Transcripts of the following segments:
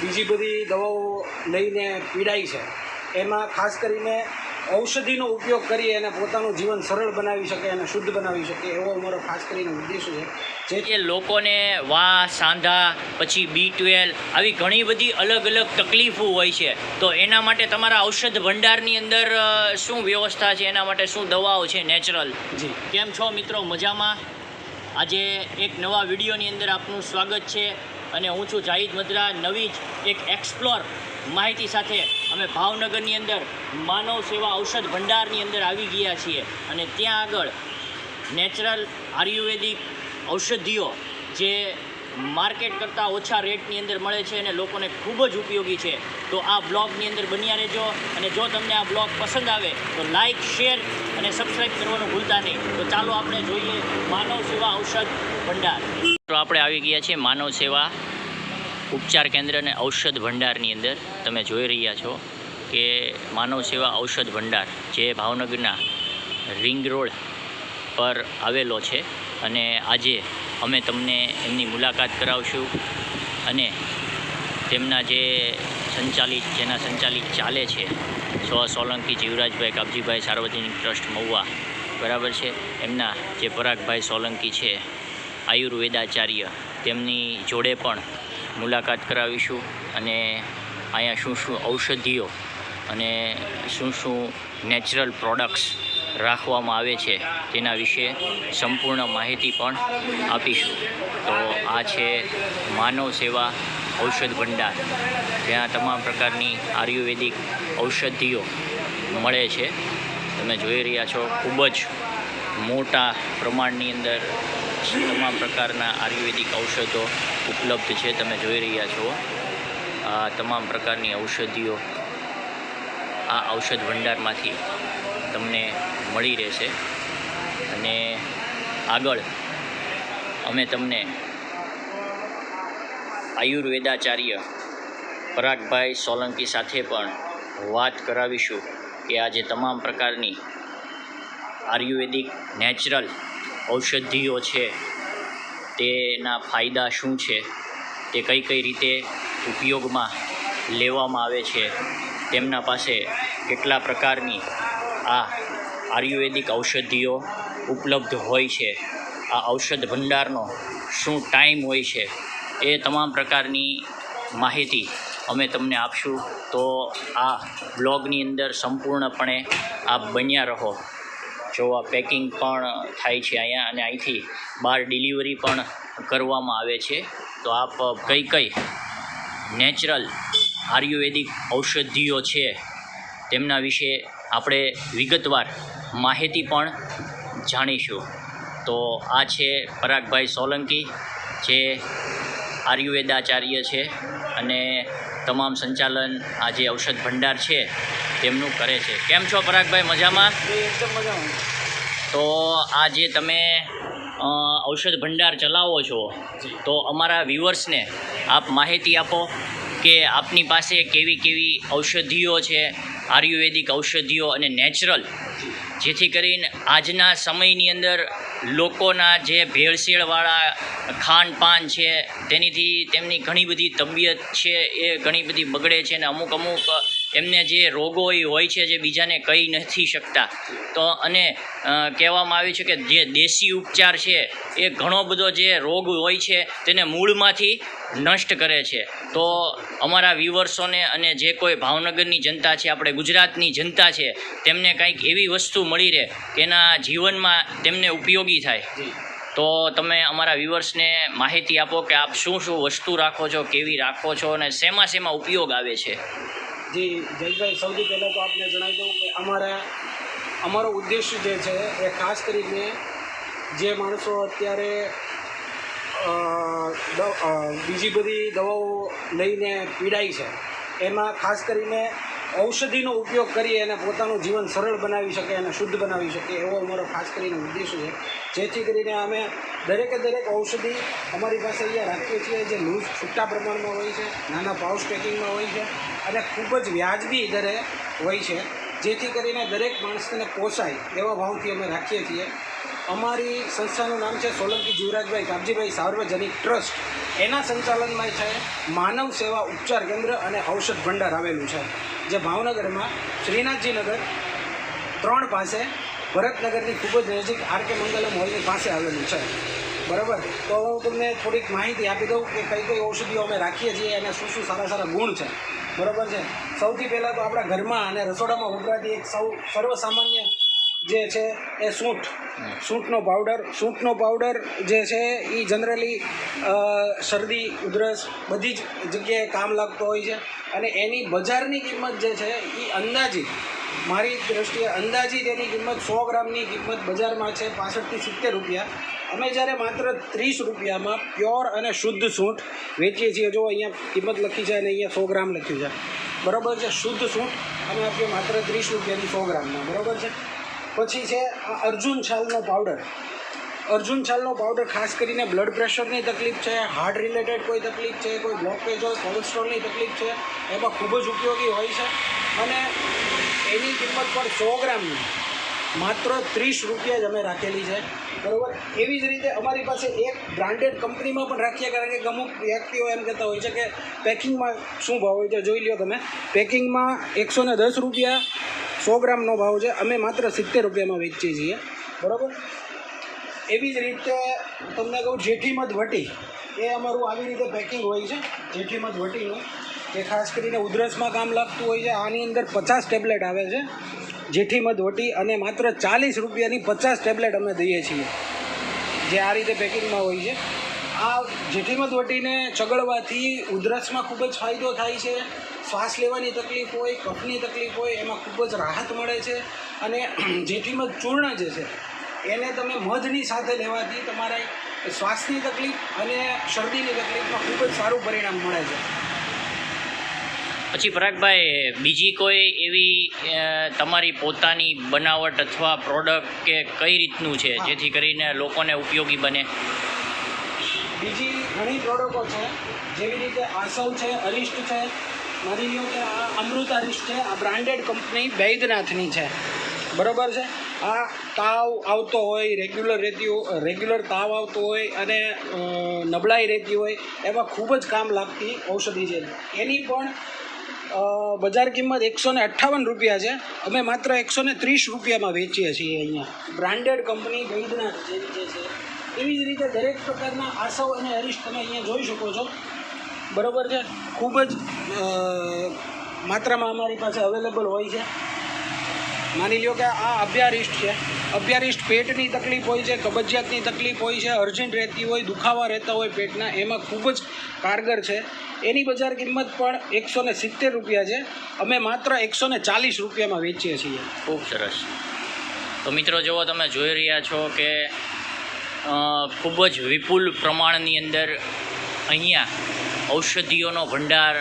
બીજી બધી દવાઓ લઈને પીડાય છે એમાં ખાસ કરીને ઔષધિનો ઉપયોગ કરી અને પોતાનું જીવન સરળ બનાવી શકે અને શુદ્ધ બનાવી શકે એવો અમારો ખાસ કરીને ઉદ્દેશ છે. જે લોકોને વા સાંધા પછી બી ટ્વેલ્વ આવી ઘણી બધી અલગ અલગ તકલીફો હોય છે. તો એના માટે તમારા ઔષધ ભંડારની અંદર શું વ્યવસ્થા છે? એના માટે શું દવાઓ છે? નેચરલ? જી. કેમ છો મિત્રો? મજામાં? આજે એક નવા વિડીયોની અંદર આપનું સ્વાગત છે. અને હું છું જાહિદ મદ્રા, નવી જ એક એક્સપ્લોર માહિતી સાથે અમે ભાવનગરની અંદર માનવ સેવા ઔષધ ભંડારની અંદર આવી ગયા છીએ. અને ત્યાં આગળ નેચરલ આયુર્વેદિક ઔષધિઓ જે માર્કેટ કરતાં ઓછા રેટની અંદર મળે છે અને લોકોને ખૂબ જ ઉપયોગી છે. તો આ બ્લોગની અંદર બન્યા રહેજો અને જો તમને આ બ્લોગ પસંદ આવે તો લાઇક શેર અને સબસ્ક્રાઈબ કરવાનું ભૂલતા નહીં. તો ચાલો આપણે જોઈએ માનવ સેવા ઔષધ ભંડાર. તો આપણે આવી ગયા છીએ માનવ સેવા ઉપચાર કેન્દ્ર અને ઔષધ ભંડારની અંદર. તમે જોઈ રહ્યા છો કે માનવ સેવા ઔષધ ભંડાર જે ભાવનગરના રિંગ રોડ પર આવેલો છે અને આજે અમે તમને એમની મુલાકાત કરાવશું અને તેમના જે સંચાલિત, જેના સંચાલિત ચાલે છે સો સોલંકી જીવરાજભાઈ કાબજીભાઈ સાર્વજનિક ટ્રસ્ટ મહુવા, બરાબર છે? એમના જે પરાગભાઈ સોલંકી છે, આયુર્વેદાચાર્ય, તેમની જોડે પણ મુલાકાત કરાવીશું અને અહીંયા શું શું ઔષધિઓ અને શું શું નેચરલ પ્રોડક્ટ્સ રાખવામાં આવે છે. તેના વિશે સંપૂર્ણ માહિતી પણ આપીશું. તો આ છે માનવ સેવા ઔષધ ભંડાર. જ્યાં તમામ પ્રકારની આયુર્વેદિક ઔષધિઓ મળે છે. તમે જોઈ રહ્યા છો, ખૂબ જ મોટા પ્રમાણની અંદર તમામ પ્રકારના આયુર્વેદિક ઔષધો ઉપલબ્ધ છે. તમે જોઈ રહ્યા છો, આ તમામ પ્રકારની ઔષધિઓ આ ઔષધ ભંડારમાંથી તમને મળી રહેશે. અને આગળ અમે તમને આયુર્વેદાચાર્ય પરાગભાઈ સોલંકી સાથે પણ વાત કરાવીશું કે આજે તમામ પ્રકારની આયુર્વેદિક નેચરલ ઔષધિઓ છે, તેના ફાયદા શું છે, તે કઈ કઈ રીતે ઉપયોગમાં લેવામાં આવે છે, તેમના પાસે કેટલા પ્રકારની આ આયુર્વેદિક ઔષધિઓ ઉપલબ્ધ હોય છે. આ ઔષધ ભંડારનો શું ટાઈમ હોય છે એ તમામ પ્રકારની માહિતી અમે તમને આપશું. તો આ બ્લોગની અંદર સંપૂર્ણપણે આપ બન્યા રહો. જો આ પેકિંગ પણ થાય છે અહીંયા અને અહીંથી બહાર ડિલિવરી પણ કરવામાં આવે છે. તો આપ કઈ કઈ નેચરલ આયુર્વેદિક ઔષધિઓ છે તેમના વિશે આપણે વિગતવાર માહિતી પણ જાણીશું. તો આ છે પરાગભાઈ સોલંકી જે આયુર્વેદાચાર્ય છે અને તમામ સંચાલન આ જે ઔષધ ભંડાર છે તેમનું કરે છે. કેમ છો પરાગભાઈ? મજામાં? એકદમ મજામાં. તો આ જે તમે ઔષધ ભંડાર ચલાવો છો તો અમારા વ્યુઅર્સને આપ માહિતી આપો કે આપની પાસે કેવી કેવી ઔષધિઓ છે, આયુર્વેદિક ઔષધિઓ અને નેચરલ. જેથી કરીને આજના સમયની અંદર લોકોના જે ભેળસેળવાળા ખાનપાન છે, તેનીથી તેમની ઘણી બધી તબિયત છે, એ ઘણી બધી બગડે છે અને અમુક અમુક એમને જે રોગો એ હોય છે જે બીજાને કહી નથી શકતા. તો અને કહેવામાં આવ્યું છે કે જે દેશી ઉપચાર છે એ ઘણો બધો જે રોગ હોય છે તેને મૂળમાંથી નષ્ટ કરે છે. તો અમારા વ્યુવર્સોને અને જે કોઈ ભાવનગરની જનતા છે આપણે ગુજરાતની જનતા છે તેમને કંઈક એવી વસ્તુ મળી રહે કે એના જીવનમાં તેમને ઉપયોગી થાય. તો તમે અમારા વ્યુવર્સને માહિતી આપો કે આપ શું શું વસ્તુ રાખો છો કેવી રાખો છો અને શેમાં શેમાં ઉપયોગ આવે છે? જી, જયભાઈ, સૌથી પહેલાં તો આપને જણાવી દઉં કે અમારા, અમારો ઉદ્દેશ જે છે એ ખાસ કરીને જે માણસો અત્યારે બીજી બધી દવાઓ લઈને પીડાય છે, એમાં ખાસ કરીને ઔષધિનો ઉપયોગ કરી અને પોતાનું જીવન સરળ બનાવી શકે અને શુદ્ધ બનાવી શકે એવો અમારો ખાસ કરીને ઉદ્દેશ છે. જેથી કરીને અમે દરેકે દરેક ઔષધિ અમારી પાસે અહીંયા રાખીએ છીએ, જે લૂઝ છૂટા પ્રમાણમાં હોય છે, નાના પાઉચ પેકિંગમાં હોય છે અને ખૂબ જ વ્યાજબી દરે હોય છે. જેથી કરીને દરેક માણસને પોસાય એવા ભાવથી અમે રાખીએ છીએ. અમારી સંસ્થાનું નામ છે સોલંકી જીવરાજભાઈ કાપજીભાઈ સાર્વજનિક ટ્રસ્ટ. એના સંચાલનમાં છે માનવ સેવા ઉપચાર કેન્દ્ર અને ઔષધ ભંડાર આવેલું છે. જે ભાવનગરમાં શ્રીનાથજી નગર ત્રણ પાસે ભરતનગરની ખૂબ જ નજીક આર કે મંગલમ હોલની પાસે આવેલું છે. બરાબર? તો હું તમને થોડીક માહિતી આપી દઉં કે કઈ કઈ ઔષધિઓ અમે રાખીએ છીએ અને શું શું સારા સારા ગુણ છે. બરાબર છે? સૌથી પહેલાં તો આપણા ઘરમાં અને રસોડામાં વપરાતી એક સૌ સર્વસામાન્ય જે છે એ સૂંઠ. સૂંઠનો પાવડર સૂંઠનો પાવડર જે છે એ જનરલી શરદી, ઉધરસ બધી જ જગ્યાએ કામ લાગતો હોય છે. અને એની બજારની કિંમત જે છે એ અંદાજિત, મારી દ્રષ્ટિએ અંદાજિત એની કિંમત સો ગ્રામની કિંમત બજારમાં છે પાસઠથી સિત્તેર રૂપિયા. અમે જ્યારે માત્ર ત્રીસ રૂપિયામાં પ્યોર અને શુદ્ધ સૂંઠ વેચીએ છીએ. જો અહીંયા કિંમત લખી છે અને અહીંયા સો ગ્રામ લખ્યું છે બરાબર છે? શુદ્ધ સૂંઠ અમે આપીએ માત્ર ત્રીસ રૂપિયાની સો ગ્રામના બરાબર છે? પછી છે આ અર્જુન છાલનો પાવડર અર્જુન છાલનો પાવડર ખાસ કરીને બ્લડ પ્રેશરની તકલીફ છે હાર્ટ રિલેટેડ કોઈ તકલીફ છે, કોઈ બ્લોકેજ હોય કોલેસ્ટ્રોલની તકલીફ છે, એમાં ખૂબ જ ઉપયોગી હોય છે. અને એની કિંમત પણ સો ગ્રામની. માત્ર ત્રીસ રૂપિયા જ અમે રાખેલી છે. બરાબર? એવી જ રીતે અમારી પાસે એક બ્રાન્ડેડ કંપનીમાં પણ રાખીએ, કારણ કે અમુક વ્યક્તિઓ એમ કહેતા હોય છે કે પેકિંગમાં શું ભાવ હોય છે, જોઈ લ્યો તમે. પેકિંગમાં એકસો દસ રૂપિયા સો ગ્રામનો ભાવ છે. અમે માત્ર સિત્તેર રૂપિયામાં વેચીએ છીએ. બરાબર? એવી જ રીતે તમને કહું, જેઠીમધ વટી એ અમારું આવી રીતે પેકિંગ હોય છે. જેઠીમધ વટીનું. જે ખાસ કરીને ઉધરસમાં કામ લાગતું હોય છે. આની અંદર પચાસ ટેબ્લેટ આવે છે. જેઠીમધ વટી અને માત્ર ચાલીસ રૂપિયાની પચાસ ટેબ્લેટ અમે દઈએ છીએ. જે આ રીતે પેકિંગમાં હોય છે. આ જેઠીમધ વટીને ચગળવાથી ઉધરસમાં ખૂબ જ ફાયદો થાય છે. શ્વાસ લેવાની તકલીફ હોય કફની તકલીફ હોય એમાં ખૂબ જ રાહત મળે છે અને જેઠીમધ ચૂર્ણ જે છે એને તમે મધની સાથે લેવાથી તમારે શ્વાસની તકલીફ અને શરદીની તકલીફમાં ખૂબ જ સારું પરિણામ મળે છે. પછી પરાગભાઈ બીજી કોઈ એવી તમારી પોતાની બનાવટ અથવા પ્રોડક્ટ કે કઈ રીતનું છે જેથી કરીને લોકોને ઉપયોગી બને? બીજી ઘણી પ્રોડક્ટો છે જેવી રીતે આસવ છે અરિષ્ટ છે માની લો કે આ અમૃત હરીશ છે, આ બ્રાન્ડેડ કંપની બૈદનાથની છે. બરોબર છે? આ તાવ આવતો હોય રેગ્યુલર રહેતી રેગ્યુલર તાવ આવતો હોય અને નબળાઈ રહેતી હોય, એમાં ખૂબ જ કામ લાગતી ઔષધિ છે. એની પણ બજાર કિંમત એકસો ને અઠ્ઠાવન રૂપિયા છે. અમે માત્ર એકસો ને ત્રીસ રૂપિયામાં વેચીએ છીએ અહીંયા. બ્રાન્ડેડ કંપની વૈદ્યનાથ જેવી જે છે. એવી જ રીતે દરેક પ્રકારના આસવ અને હરીશ તમે અહીંયા જોઈ શકો છો. બરોબર છે? ખૂબ જ માત્રામાં અમારી પાસે અવેલેબલ હોય છે. માની લ્યો કે આ અભ્યારિષ્ટ છે. અભ્યારિષ્ટ પેટની તકલીફ હોય છે, કબજિયાતની તકલીફ હોય છે, અર્જન્ટ રહેતી હોય, દુખાવા રહેતા હોય પેટના, એમાં ખૂબ જ કારગર છે. એની બજાર કિંમત પણ એકસો ને સિત્તેર રૂપિયા છે. અમે માત્ર એકસો ને ચાલીસ રૂપિયામાં વેચીએ છીએ. ખૂબ સરસ. તો મિત્રો, જુઓ તમે જોઈ રહ્યા છો કે ખૂબ જ વિપુલ પ્રમાણની અંદર અહીંયા ઔષધિઓનો ભંડાર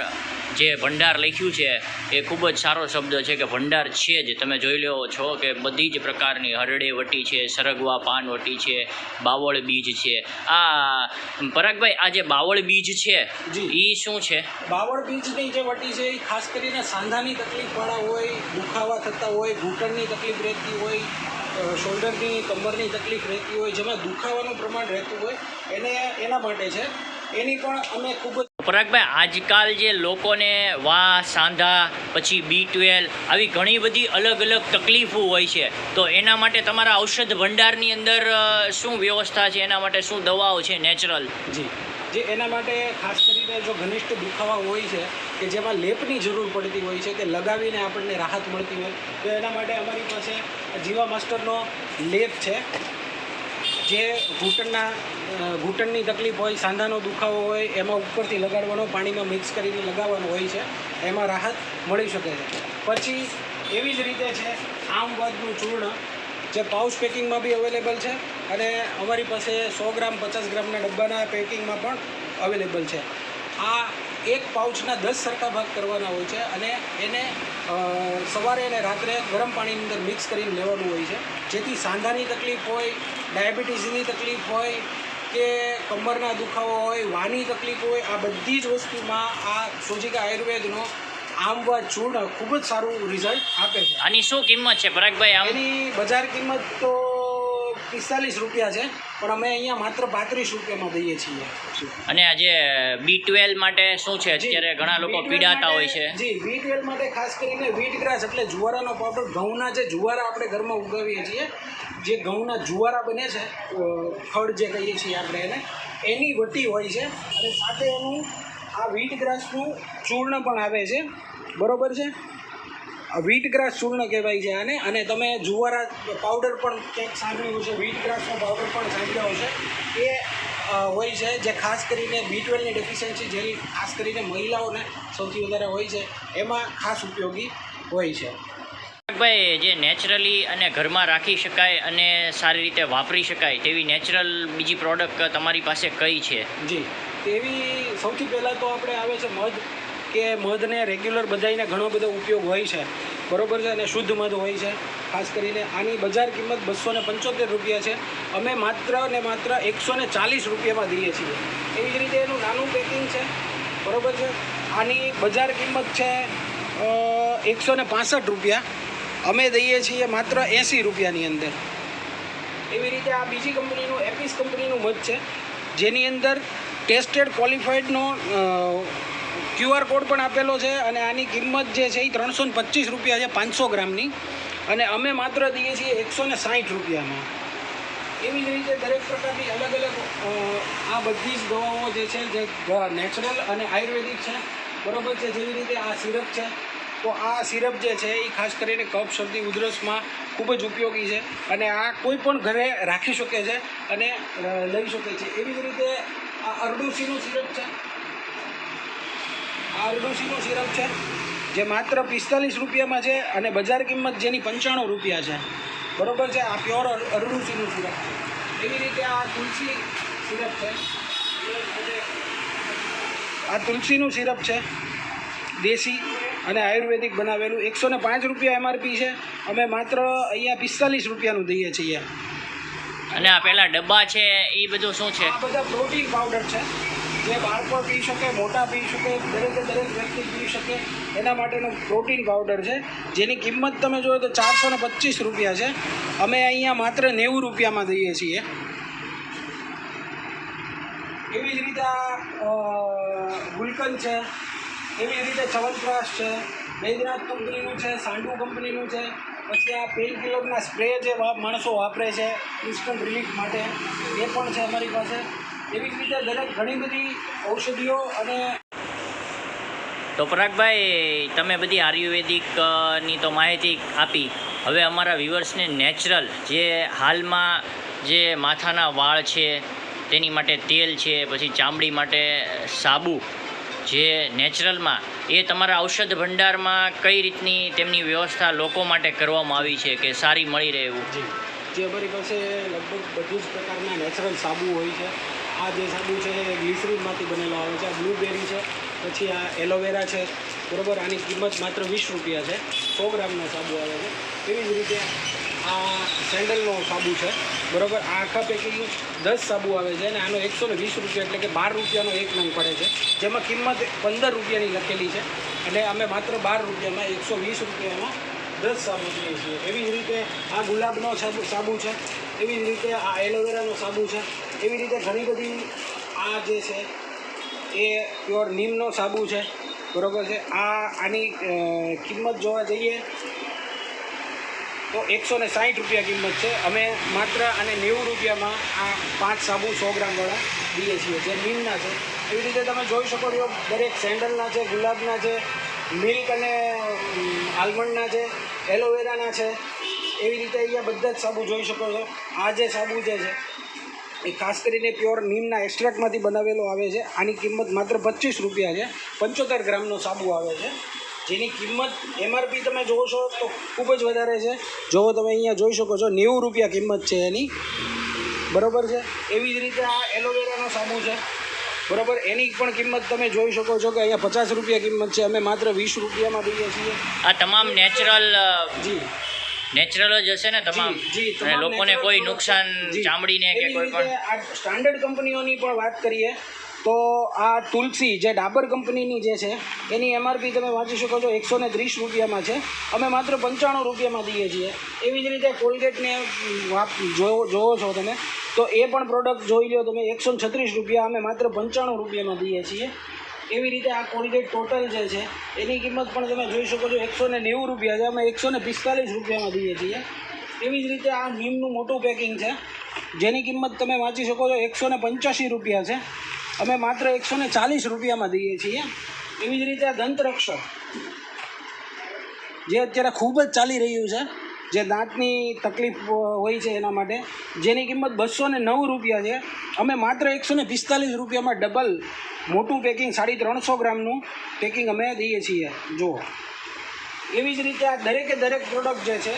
જે ભંડાર લખ્યું છે એ ખૂબ જ સારો શબ્દ છે કે ભંડાર છે જ. તમે જોઈ લો છો કે બધી જ પ્રકારની હરડે વટી છે સરગવા પાનવટી છે બાવળ બીજ છે. આ પરાગભાઈ આ જે બાવળ બીજ છે. એ શું છે? બાવળ બીજની જે વટી છે એ ખાસ કરીને સાંધાની તકલીફવાળા હોય દુખાવા થતા હોય ઘૂંટણની તકલીફ રહેતી હોય શોલ્ડરની કમરની તકલીફ રહેતી હોય જેમાં દુખાવાનું પ્રમાણ રહેતું હોય એને એના માટે છે. એની પણ અમે ખૂબ જ પરાગભાઈ આજકાલ જે લોકોને વા, સાંધા, પછી બી ટ્વેલ્વ આવી ઘણી બધી અલગ અલગ તકલીફો હોય છે, તો એના માટે તમારા ઔષધ ભંડારની અંદર શું વ્યવસ્થા છે? એના માટે શું દવાઓ છે? નેચરલ? જી. જે એના માટે ખાસ કરીને જો ઘનિષ્ઠ દુખાવા હોય છે, કે જેમાં લેપની જરૂર પડતી હોય છે, કે લગાવીને આપણને રાહત મળતી હોય, તો એના માટે અમારી પાસે જીવા માસ્ટરનો લેપ છે. જે ઘૂંટણના ઘૂંટણની તકલીફ હોય, સાંધાનો દુખાવો હોય, એમાં ઉપરથી લગાડવાનો, પાણીમાં મિક્સ કરીને લગાવવાનો હોય છે, એમાં રાહત મળી શકે છે. પછી એવી જ રીતે છે આમવાદનું ચૂર્ણ, જે પાઉચ પેકિંગમાં બી અવેલેબલ છે, અને અમારી પાસે સો ગ્રામ, પચાસ ગ્રામના ડબ્બાના પેકિંગમાં પણ અવેલેબલ છે. આ એક પાઉચના દસ સરખા ભાગ કરવાના હોય છે, અને એને સવારે અને રાત્રે ગરમ પાણીની અંદર મિક્સ કરીને લેવાનું હોય છે. જેથી સાંધાની તકલીફ હોય ડાયાબિટીસની તકલીફ હોય કે કમરના દુખાવો હોય વાની તકલીફ હોય આ બધી જ વસ્તુમાં આ સોજિકા આયુર્વેદનો આમવા ચૂર્ણ ખૂબ જ સારું રિઝલ્ટ આપે છે. આની શું કિંમત છે? પરાગભાઈ આની એની બજાર કિંમત તો પિસ્તાલીસ રૂપિયા છે પણ અમે અહીંયા માત્ર પાંત્રીસ રૂપિયામાં દઈએ છીએ. અને આજે બી ટ્વેલ્વ માટે શું છે? અત્યારે ઘણા લોકો પીડાતા હોય છે. જી બી ટ્વેલ્વ માટે ખાસ કરીને વીટ ગ્રાસ એટલે જુવારાનો પાવડર ઘઉંના જે જુવારા આપણે ઘરમાં ઉગાવીએ છીએ જે ઘઉંના જુવારા બને છે ખડ જે કહીએ છીએ આપણે એને એની વટી હોય છે અને સાથે એનું આ વીટ ગ્રાસનું ચૂર્ણ પણ આવે છે. બરોબર છે? વીટ ગ્રાસ ચૂર્ણ કહેવાય છે આને. અને તમે જુવારા પાવડર પણ ક્યાંક સાંભળ્યું છે વીટ ગ્રાસનો પાવડર પણ સાંભળ્યો હશે. એ હોય છે જે ખાસ કરીને બી ટ્વેલ્વની ડેફિશિયન્સી જેની ખાસ કરીને મહિલાઓને સૌથી વધારે હોય છે એમાં ખાસ ઉપયોગી હોય છે. ભાઈ જે નેચરલી અને ઘરમાં રાખી શકાય અને સારી રીતે વાપરી શકાય તેવી નેચરલ બીજી પ્રોડક્ટ તમારી પાસે કઈ છે? જી. તેવી સૌથી પહેલાં તો આપણે આવે છે મધ. કે મધને રેગ્યુલર બધાને ઘણો બધો ઉપયોગ હોય છે. બરોબર છે? અને શુદ્ધ મધ હોય છે. ખાસ કરીને આની બજાર કિંમત બસો ને પંચોતેર રૂપિયા છે. અમે માત્ર ને માત્ર એકસો ને ચાલીસ રૂપિયામાં દઈએ છીએ. એવી જ રીતે એનું નાનું પેકિંગ છે. બરોબર છે? આની બજાર કિંમત છે એકસો ને પાસઠ રૂપિયા. અમે દઈએ છીએ માત્ર એંસી રૂપિયાની અંદર. એવી રીતે આ બીજી કંપનીનું, એપિસ કંપનીનું મધ છે. જેની અંદર ટેસ્ટેડ ક્વોલિફાઈડનો ક્યુઆર કોડ પણ આપેલો છે અને આની કિંમત જે છે એ ત્રણસો પચીસ રૂપિયા છે, પાંચસો ગ્રામની. અને અમે માત્ર દઈએ છીએ એકસો ને સાઠ રૂપિયામાં. એવી જ રીતે દરેક પ્રકારની અલગ અલગ આ બધી જ દવાઓ જે છે, જે નેચરલ અને આયુર્વેદિક છે, બરોબર છે, જેવી રીતે આ સિરપ છે, તો આ સિરપ જે છે એ ખાસ કરીને કફ, શરદી, ઉધરસમાં ખૂબ જ ઉપયોગી છે અને આ કોઈ પણ ઘરે રાખી શકે છે અને લઈ શકે છે. એવી જ રીતે આ અરડુસીનું સિરપ છે આ અરડુસીનું સિરપ છે જે માત્ર પિસ્તાલીસ રૂપિયામાં છે અને બજાર કિંમત જેની પંચાણું રૂપિયા છે. બરોબર છે આ પ્યોર અરડુસીનું સિરપ છે. એવી રીતે આ તુલસી સિરપ છે. આ તુલસીનું સિરપ છે દેશી અને આયુર્વેદિક બનાવેલું. એકસો ને પાંચ રૂપિયા એમઆરપી છે. અમે માત્ર અહીંયા પિસ્તાલીસ રૂપિયાનું દઈએ છીએ. અને આ પેલા ડબ્બા છે એ બધું શું છે? આ બધા પ્રોટીન પાવડર છે. જે બાળકો પી શકે, મોટા પી શકે, દરેકે દરેક વ્યક્તિ પી શકે, એના માટેનો પ્રોટીન પાવડર છે. જેની કિંમત તમે જોયો તો ચારસો ને પચીસ રૂપિયા છે. અમે અહીંયા માત્ર નેવું રૂપિયામાં દઈએ છીએ. એવી જ રીતે આ ગુલકંદ છે. એવી રીતે ચવનપ્રાશ છે. વૈદ્યનાથ કંપનીનું છે, સાંડુ કંપનીનું છે. પછી આ પેઇન કિલરના સ્પ્રે જે માણસો વાપરે છે ઇન્સ્ટન્ટ રિલીફ માટે, એ પણ છે અમારી પાસે. એવી જ રીતે દરેક ઘણી બધી ઔષધિઓ અને તો પરાગભાઈ તમે બધી આયુર્વેદિકની તો માહિતી આપી. હવે અમારા વ્યુઅર્સને નેચરલ જે હાલમાં જે માથાના વાળ છે તેની માટે તેલ છે પછી ચામડી માટે સાબુ જે નેચરલમાં એ તમારા ઔષધ ભંડારમાં કઈ રીતની તેમની વ્યવસ્થા લોકો માટે કરવામાં આવી છે કે સારી મળી રહે એવું? જે. અમારી પાસે લગભગ બધું જ પ્રકારના નેચરલ સાબુ હોય છે. આ જે સાબુ છે એ ગ્લિસરીનમાંથી બનેલો આવે છે, આ બ્લુબેરી છે, પછી આ એલોવેરા છે, બરાબર? આની કિંમત માત્ર વીસ રૂપિયા છે. સો ગ્રામનો સાબુ આવે છે. એવી જ રીતે આ સેન્ડલનો સાબુ છે, બરાબર? આ આખા પેકિંગ દસ સાબુ આવે છે અને આનો એકસો ને વીસ રૂપિયા એટલે કે બાર રૂપિયાનો એક નંગ પડે છે. જેમાં કિંમત પંદર રૂપિયાની લખેલી છે. અને અમે માત્ર બાર રૂપિયામાં એકસો વીસ રૂપિયામાં દસ સાબુ લઈએ છીએ. એવી જ રીતે આ ગુલાબનો સાબુ સાબુ છે. એવી જ રીતે આ એલોવેરાનો સાબુ છે. એવી રીતે ઘણી બધી આ જે છે, એ પ્યોર નીમનો સાબુ છે. બરાબર છે? આ આની કિંમત જોવા જઈએ તો એકસો ને સાઠ રૂપિયા કિંમત છે. અમે માત્ર અને નેવું રૂપિયામાં આ પાંચ સાબુ સો ગ્રામવાળા દઈએ છીએ, જે નીમના છે. એવી રીતે તમે જોઈ શકો છો, દરેક સેન્ડલના છે, ગુલાબના છે, મિલ્ક અને આલમંડના છે, એલોવેરાના છે. એવી રીતે અહીંયા બધા જ સાબુ જોઈ શકો છો. આ જે સાબુ જે છે એ ખાસ કરીને પ્યોર નીમના એક્સ્ટ્રાક્ટમાંથી બનાવેલો આવે છે. આની કિંમત માત્ર પચીસ રૂપિયા છે. પંચોતેર ગ્રામનો સાબુ આવે છે. જેની કિંમત એમઆરપી તમે જોવો છો તો ખૂબ જ વધારે છે. જોવો તમે અહીંયા જોઈ શકો છો નેવું રૂપિયા કિંમત છે એની. બરાબર છે? એવી જ રીતે આ એલોવેરાનો સાબુ છે. બરાબર? એની પણ કિંમત તમે જોઈ શકો છો કે અહીંયા પચાસ રૂપિયા કિંમત છે. અમે માત્ર વીસ રૂપિયામાં દઈએ છીએ. આ તમામ નેચરલ જી. નેચરલ જ હશે ને તમામ? અને લોકોને કોઈ નુકસાન ચામડીને કે કોઈ પણ સ્ટાન્ડર્ડ કંપનીઓની પણ વાત કરીએ તો આ તુલસી જે ડાબર કંપનીની જે છે એની એમઆરપી તમે વાંચી શકો છો એકસો ને ત્રીસ રૂપિયામાં છે. અમે માત્ર પંચાણું રૂપિયામાં દઈએ છીએ. એવી જ રીતે કોલગેટને વાપ જોવો જોવો છો તમે તો એ પણ પ્રોડક્ટ જોઈ લો તમે. એકસો ને છત્રીસ રૂપિયા અમે માત્ર પંચાણું રૂપિયામાં દઈએ છીએ. એવી રીતે આ કોલગેટ ટોટલ જે છે, એની કિંમત પણ તમે જોઈ શકો છો એકસો ને નેવું રૂપિયા છે. અમે એકસો ને પિસ્તાલીસ રૂપિયામાં દઈએ છીએ. એવી જ રીતે આ નીમનું મોટું પેકિંગ છે. જેની કિંમત તમે વાંચી શકો છો એકસો ને પંચ્યાસી રૂપિયા છે. અમે માત્ર એકસો ને ચાલીસ રૂપિયામાં દઈએ છીએ. એવી જ રીતે આ દંતરક્ષક જે અત્યારે ખૂબ જ ચાલી રહ્યું છે. જે દાંતની તકલીફ હોય છે એના માટે, જેની કિંમત બસો ને નવ રૂપિયા છે. અમે માત્ર એકસો ને પિસ્તાલીસ રૂપિયામાં ડબલ મોટું પેકિંગ સાડી ત્રણસો ગ્રામનું પેકિંગ અમે દઈએ છીએ. જુઓ. એવી જ રીતે આ દરેકે દરેક પ્રોડક્ટ જે છે,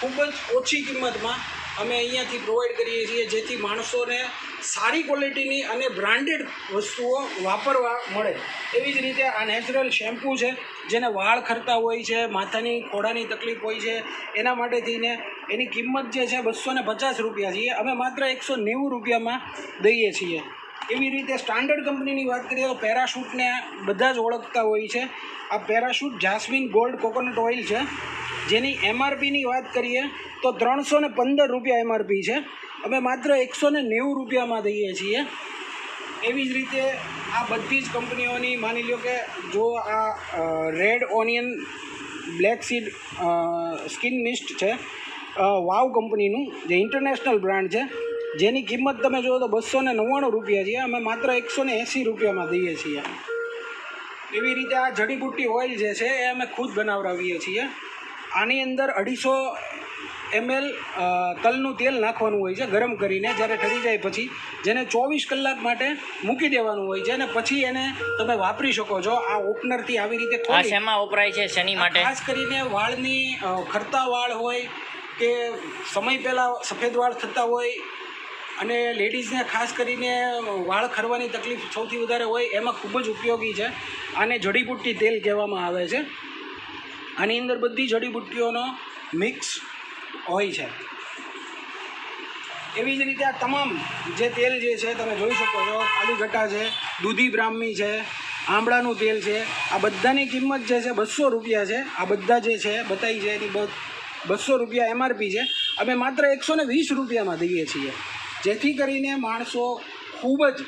ખૂબ જ ઓછી કિંમતમાં અમે અહીંયાથી પ્રોવાઈડ કરીએ છીએ, જેથી માણસોને સારી ક્વોલિટીની અને બ્રાન્ડેડ વસ્તુઓ વાપરવા મળે. એવી જ રીતે આ નેચરલ શેમ્પૂ છે, જેને વાળ ખરતા હોય છે, માથાની ખોડાની તકલીફ હોય છે, એના માટે થઈને એની કિંમત જે છે બસો ને પચાસ રૂપિયા છીએ અમે માત્ર એકસો નેવું રૂપિયામાં દઈએ છીએ. એવી રીતે સ્ટાન્ડર્ડ કંપનીની વાત કરીએ તો પેરાશૂટને બધા જ ઓળખતા હોય છે. આ Parachute jasmine gold coconut oil છે. જેની એમઆરપીની વાત કરીએ તો ત્રણસો ને પંદર રૂપિયા એમઆરપી છે. અમે માત્ર એકસો ને નેવું રૂપિયામાં દઈએ છીએ. એવી જ રીતે આ બધી જ કંપનીઓની માની લો કે જો આ red onion, black seed skin mist છે વાવ કંપનીનું જે ઇન્ટરનેશનલ બ્રાન્ડ છે, જેની કિંમત તમે જુઓ તો બસો ને નવ્વાણું રૂપિયા છે. અમે માત્ર એકસો ને એંસી રૂપિયામાં દઈએ છીએ. એવી રીતે આ જડીબુટ્ટી ઓઇલ જે છે એ અમે ખુદ બનાવડાવીએ છીએ. આની અંદર અઢીસો એમએલ તલનું તેલ નાખવાનું હોય છે ગરમ કરીને જ્યારે ઠરી જાય પછી જેને ચોવીસ કલાક માટે મૂકી દેવાનું હોય છે અને પછી એને તમે વાપરી શકો છો આ ઓપનરથી આવી રીતે આ શેમાં વપરાય છે? શેની માટે? ખાસ કરીને વાળની ખરતા વાળ હોય કે સમય પહેલાં સફેદ વાળ થતા હોય અને લેડીઝને ખાસ કરીને વાળ ખરવાની તકલીફ સૌથી વધારે હોય એમાં ખૂબ જ ઉપયોગી છે. આને જડીબુટ્ટી તેલ કહેવામાં આવે છે. આની અંદર બધી જડીબુટ્ટીઓનો મિક્સ હોય છે. એવી જ રીતે આ તમામ જે તેલ જે છે, તમે જોઈ શકો છો, કાલીઘટા છે, દૂધી બ્રાહ્મી છે આંબળાનું તેલ છે, આ બધાની કિંમત જે છે બસો રૂપિયા છે. આ બધા જે છે, બતાવી છે એની બસો રૂપિયા એમઆરપી છે. અમે માત્ર એકસો ને વીસ રૂપિયામાં દઈએ છીએ. જેથી કરીને માણસો ખૂબ જ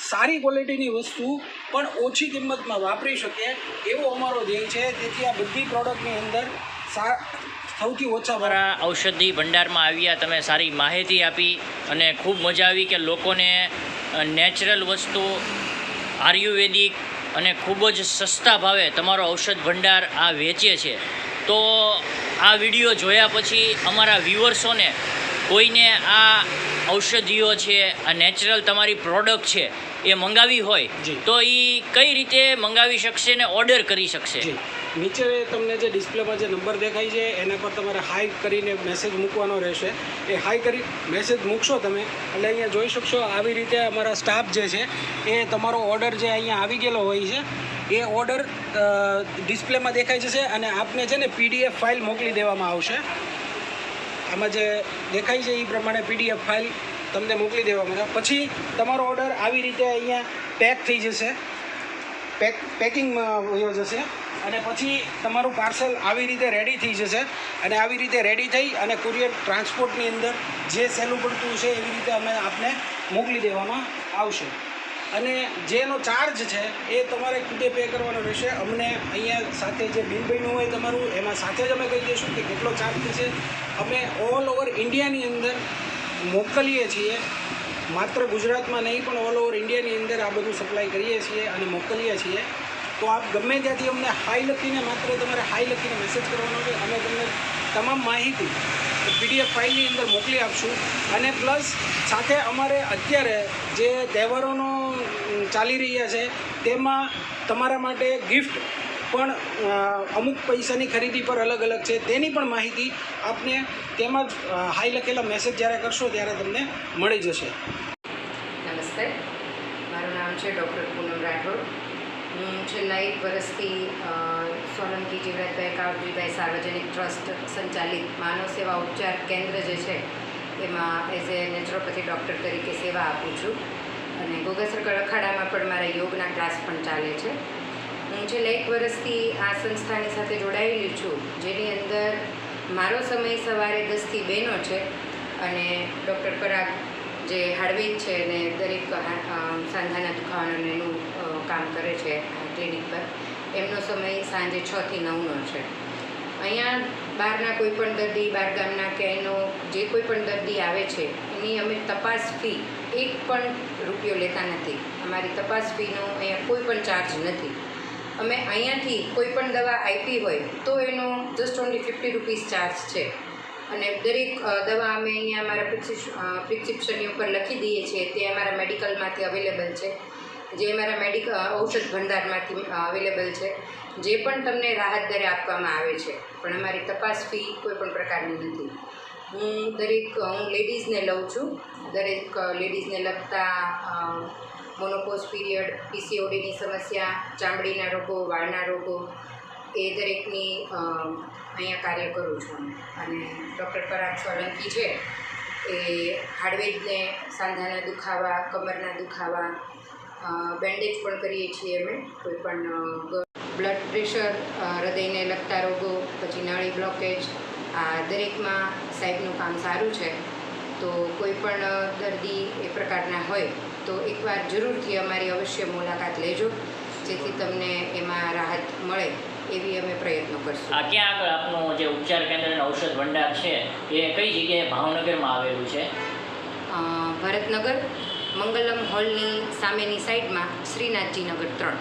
સારી ક્વોલિટીની વસ્તુ પણ ઓછી કિંમતમાં વાપરી શકે એવો અમારો ધ્યેય છે. તેથી આ બધી પ્રોડક્ટની અંદર સૌથી ઓછા મારા ઔષધિ ભંડારમાં આવ્યા તમે સારી માહિતી આપી અને ખૂબ મજા આવી કે લોકોને નેચરલ વસ્તુ આયુર્વેદિક અને ખૂબ જ સસ્તા ભાવે તમારો ઔષધ ભંડાર આ વેચે છે. તો આ વીડિયો જોયા પછી અમારા વ્યુઅર્સોને કોઈને આ ઔષધિઓ છે આ નેચરલ તમારી પ્રોડક્ટ છે એ મંગાવી હોય તો એ કઈ રીતે મંગાવી શકશે ને ઓર્ડર કરી શકશે? નીચે તમને જે ડિસ્પ્લેમાં જે નંબર દેખાય છે, એના પર તમારે હાઈ કરીને મેસેજ મૂકવાનો રહેશે. એ હાઈ કરી મેસેજ મૂકશો તમે, એટલે અહીંયા જોઈ શકશો આવી રીતે અમારા સ્ટાફ જે છે, એ તમારો ઓર્ડર જે અહીંયા આવી ગયેલો હોય છે, એ ઓર્ડર ડિસ્પ્લેમાં દેખાઈ જશે અને આપને છે ને પીડીએફ ફાઇલ મોકલી દેવામાં આવશે. આમાં જે દેખાય છે એ પ્રમાણે પીડીએફ ફાઇલ તમને મોકલી દેવામાં આવે પછી તમારો ઓર્ડર આવી રીતે અહીંયા પેક થઈ જશે. પેક પેકિંગમાં જશે. અને પછી તમારું પાર્સલ આવી રીતે રેડી થઈ જશે. અને આવી રીતે રેડી થઈ અને કુરિયર ટ્રાન્સપોર્ટની અંદર જે સહેલું પડતું છે એવી રીતે અમે આપને મોકલી દેવામાં આવશે. અને જેનો ચાર્જ છે એ તમારે ખુદે પે કરવાનો રહેશે. અમને અહીંયા સાથે જે બિલ બન્યું હોય તમારું, એમાં સાથે જ અમે કહી દઈશું કે કેટલો ચાર્જ થશે અમે ઓલ ઓવર ઇન્ડિયાની અંદર મોકલીએ છીએ. માત્ર ગુજરાતમાં નહીં, પણ ઓલ ઓવર ઇન્ડિયાની અંદર આ બધું સપ્લાય કરીએ છીએ અને મોકલીએ છીએ. તો આપ ગમે ત્યાંથી અમને હાઈ લખીને માત્ર તમારે હાઈ લખીને મેસેજ કરવાનો છે. અમે તમને તમામ માહિતી પીડીએફ ફાઇલની અંદર મોકલી આપશું. અને પ્લસ સાથે અમારે અત્યારે જે તહેવારોનો ચાલી રહ્યા છે, તેમાં તમારા માટે ગિફ્ટ પણ અમુક પૈસાની ખરીદી પર અલગ અલગ છે. તેની પણ માહિતી આપને તેમાં જ હાઈ લખેલા મેસેજ જ્યારે કરશો ત્યારે તમને મળી જશે. નમસ્તે. મારું નામ છે ડૉક્ટર પૂનમ રાઠોડ. હું છેલ્લા એક વર્ષથી સોલંકી જીવરાજભાઈ કાવજીભાઈ સાર્વજનિક ટ્રસ્ટ સંચાલિત માનવ સેવા ઉપચાર કેન્દ્ર જે છે, એમાં એઝ એ નેચરોપેથી ડૉક્ટર તરીકે સેવા આપું છું. અને ગોગા અખાડામાં પણ મારા યોગના ક્લાસ પણ ચાલે છે. હું છેલ્લા એક વર્ષથી આ સંસ્થાની સાથે જોડાયેલી છું, જેની અંદર મારો સમય સવારે દસથી બેનો છે અને ડૉક્ટર પરાગ જે હાડવેદ છે અને દરેક સાંધાના દુખાવાનું એનું કામ કરે છે ક્લિનિક પર. એમનો સમય સાંજે છથી નવનો છે. અહીંયા બહારના કોઈ પણ દર્દી બહારગામના કે એનો જે કોઈ પણ દર્દી આવે છે, એની અમે તપાસ ફી એક પણ રૂપિયો લેતા નથી. અમારી તપાસ ફીનો અહીંયા કોઈ પણ ચાર્જ નથી. અમે અહીંયાથી કોઈ પણ દવા આપી હોય તો એનો just only fifty rupees charge છે. અને દરેક દવા અમે અહીંયા અમારા પ્રિસ્ક્રિપ્શનની ઉપર લખી દઈએ છીએ. તે અમારા મેડિકલમાંથી અવેલેબલ છે. જે અમારા મેડિકલ ઔષધ ભંડારમાંથી અવેલેબલ છે, જે પણ તમને રાહત દરે આપવામાં આવે છે. પણ અમારી તપાસ ફી કોઈ પણ પ્રકારની નથી. હું દરેક હું લેડીઝને લઉં છું. દરેક લેડીઝને લગતા મોનોપોઝ પીરિયડ, પીસીઓડીની સમસ્યા, ચામડીના રોગો, વાળના રોગો, એ દરેકની અહીંયા કાર્ય કરું છું. અને ડૉક્ટર પરાગ સોલંકી છે, એ હાડવેજને સાંધાના દુખાવા, કમરના દુખાવા બેન્ડેજ પણ કરીએ છીએ અમે. કોઈ પણ બ્લડ પ્રેશર હૃદયને લગતા રોગો પછી નળી બ્લોકેજ આ દરેકમાં સાહેબનું કામ સારું છે. તો કોઈ પણ દર્દી એ પ્રકારના હોય તો એકવાર જરૂરથી અમારી અવશ્ય મુલાકાત લેજો જેથી તમને એમાં રાહત મળે એવી અમે પ્રયત્નો કરશું. આ ક્યાં આગળ આપનું જે ઉપચાર કેન્દ્ર અને ઔષધ ભંડાર છે એ કઈ જગ્યાએ ભાવનગરમાં આવેલું છે? ભરતનગર. મંગલમ હોલની સામેની સાઈડમાં શ્રીનાથજી નગર ત્રણ.